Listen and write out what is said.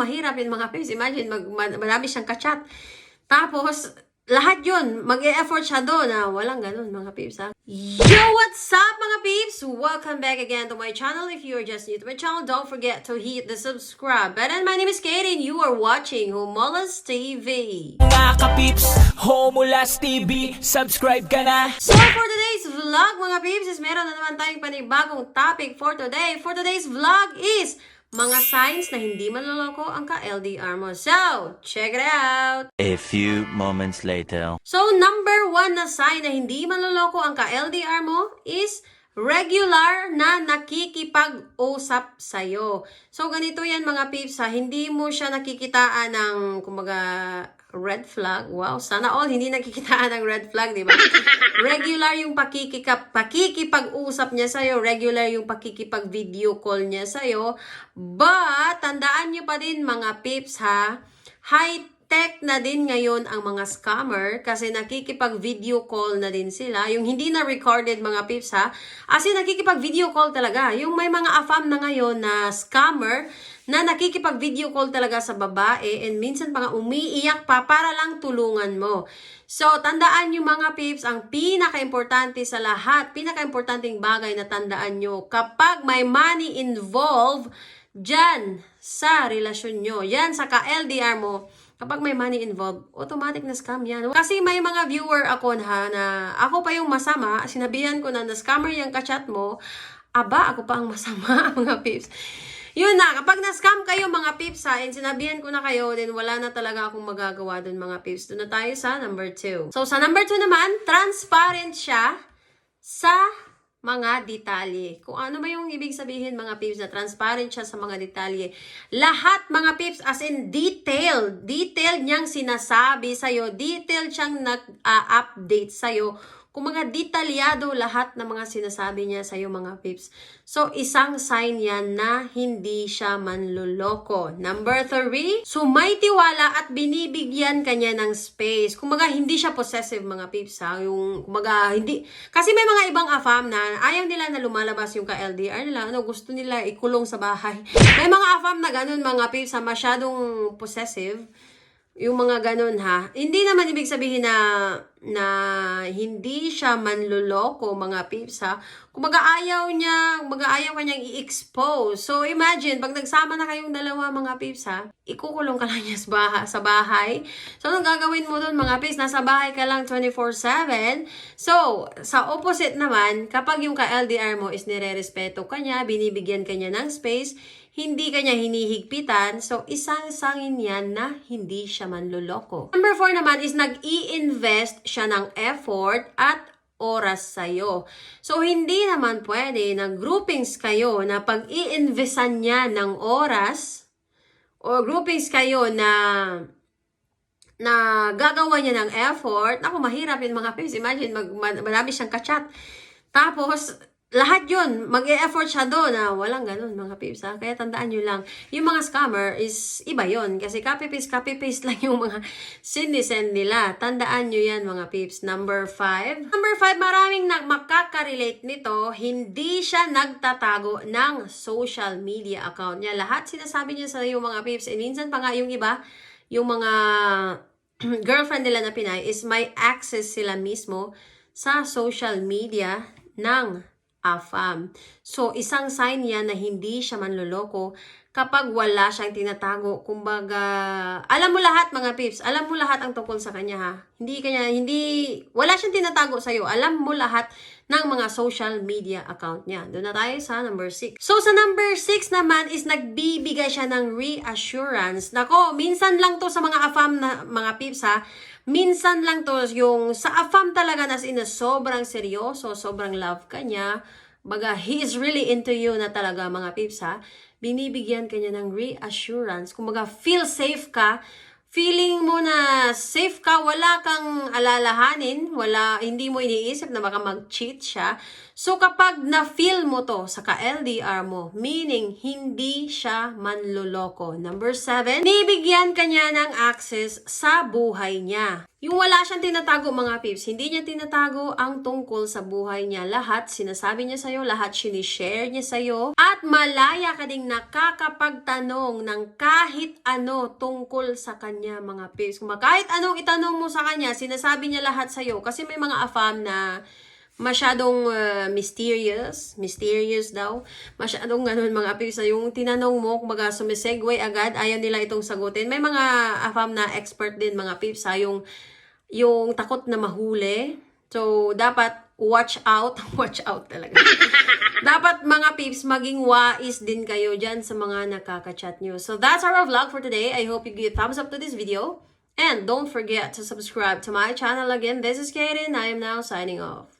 mahirap yun mga peeps. Imagine, mag, ma- marami siyang kachat. Tapos, lahat yun, mag-e-effort siya doon na walang ganun mga peeps ha. Yo, what's up mga peeps? Welcome back again to my channel. If you're just new to my channel, don't forget to hit the subscribe button. My name is Kate and you are watching Humolas TV. Mga kapips, Homulas TV, subscribe ka na! So for today's vlog mga peeps is meron na naman tayong panibagong topic for today. For today's vlog is mga signs na hindi manloloko ang ka-LDR mo. So, check it out! A few moments later. So, number one na sign na hindi manloloko ang ka-LDR mo is regular na nakikipag-usap sa'yo. So, ganito yan mga peeps ha. Hindi mo siya nakikitaan ng, kumbaga, red flag. Wow, sana all hindi nakikitaan ng red flag, di ba? Regular yung pakikikap, pakikipag-usap niya sa'yo. Regular yung pakikipag-video call niya sa'yo. But, tandaan nyo pa din mga peeps ha. High tech na din ngayon ang mga scammer kasi nakikipag-video call na din sila. Yung hindi na recorded mga pips ha. As in, nakikipag-video call talaga. Yung may mga afam na ngayon na scammer na nakikipag-video call talaga sa babae and minsan nga umiiyak pa para lang tulungan mo. So, tandaan nyo mga pips, ang pinaka-importante sa lahat, pinaka-importanting bagay na tandaan nyo, kapag may money involved, dyan sa relasyon nyo, yan sa ka-LDR mo, kapag may money involved, automatic na scam yan. Kasi may mga viewer ako ha, na ako pa yung masama, sinabihan ko na na scammer yung kachat mo, aba, ako pa ang masama, mga pips. Yun na, kapag na-scam kayo mga pips ha, and sinabihan ko na kayo, then wala na talaga akong magagawa dun mga pips. Doon na tayo sa number 2. So sa number 2 naman, transparent siya sa mga detalye. Kung ano ba yung ibig sabihin mga pips na transparent siya sa mga detalye. Lahat mga pips as in detail. Detail niyang sinasabi sa'yo. Detail siyang nag-update sa'yo. Kung mga detalyado lahat ng mga sinasabi niya sa'yo mga pips. So, isang sign yan na hindi siya manluloko. Number three, sumaytiwala at binibigyan kanya ng space. Kumaga, hindi siya possessive mga pips ha. Yung, kumaga, hindi, kasi may mga ibang afam na ayaw nila na lumalabas yung ka-LDR nila. Ano, gusto nila ikulong sa bahay. May mga afam na ganun mga pips ha, masyadong possessive. Yung mga ganun ha. Hindi naman ibig sabihin na na hindi siya manluloko mga pips ha. Kumaga ayaw niya, kumaga ayaw kanyang i-expose. So imagine, pag nagsama na kayong dalawa mga pips ha, ikukulong ka lang niya sa bahay. So anong gagawin mo doon mga pips? Nasa bahay ka lang 24-7. So, sa opposite naman, kapag yung ka-LDR mo is nire-respeto ka niya, binibigyan ka niya ng space, hindi kanya hinihigpitan, so isang sangin yan na hindi siya manluloko. Number four naman is nag-i-invest siya ng effort at oras sa'yo. So, hindi naman pwede na groupings kayo na pag i-investan niya ng oras o groupings kayo na na gagawa niya ng effort, ako mahirap yun mga pips. Imagine, mag, ma- marami siyang kachat. Tapos, lahat yun, mag-e-effort siya doon na walang ganun mga pips ha. Kaya tandaan nyo lang, yung mga scammer is iba yon Kasi copy-paste, copy-paste lang yung mga sinisend nila. Tandaan nyo yan mga pips. Number five. Number five, maraming nag makaka-relate nito, hindi siya nagtatago ng social media account niya. Lahat sinasabi niya sa yung mga pips. And minsan pa nga yung iba, yung mga girlfriend nila na Pinay is may access sila mismo sa social media ng AFAM. So, isang sign yan na hindi siya manloloko kapag wala siyang tinatago. Kumbaga, alam mo lahat mga pips, alam mo lahat ang tungkol sa kanya ha. Hindi kanya, hindi, wala siyang tinatago sa'yo. Alam mo lahat ng mga social media account niya. Doon na tayo sa number 6. So, sa number 6 naman is nagbibigay siya ng reassurance. Nako, minsan lang to sa mga AFAM na mga pips ha. Minsan lang to yung sa AFAM talaga nas in sobrang seryoso, sobrang love ka niya. Baga, he is really into you na talaga mga pips ha. Binibigyan ka niya ng reassurance. Kumbaga, feel safe ka feeling mo na safe ka, wala kang alalahanin, wala, hindi mo iniisip na baka mag-cheat siya. So kapag na-feel mo to sa ka-LDR mo, meaning hindi siya manloloko. Number seven, nibigyan ka niya ng access sa buhay niya. Yung wala siyang tinatago mga pips, hindi niya tinatago ang tungkol sa buhay niya. Lahat sinasabi niya sa'yo, lahat sinishare niya sa'yo. At malaya ka ding nakakapagtanong ng kahit ano tungkol sa kanya mga pips. Kung kahit anong itanong mo sa kanya, sinasabi niya lahat sa'yo. Kasi may mga afam na masyadong uh, mysterious, mysterious daw. Masyadong ganun mga pips. Yung tinanong mo, kumbaga sumisegue agad, ayaw nila itong sagutin. May mga afam na expert din mga pips ha, yung, yung takot na mahuli. So, dapat watch out. watch out talaga. dapat mga pips, maging wais din kayo dyan sa mga nakaka-chat nyo. So, that's our vlog for today. I hope you give thumbs up to this video. And don't forget to subscribe to my channel again. This is Kaden. I am now signing off.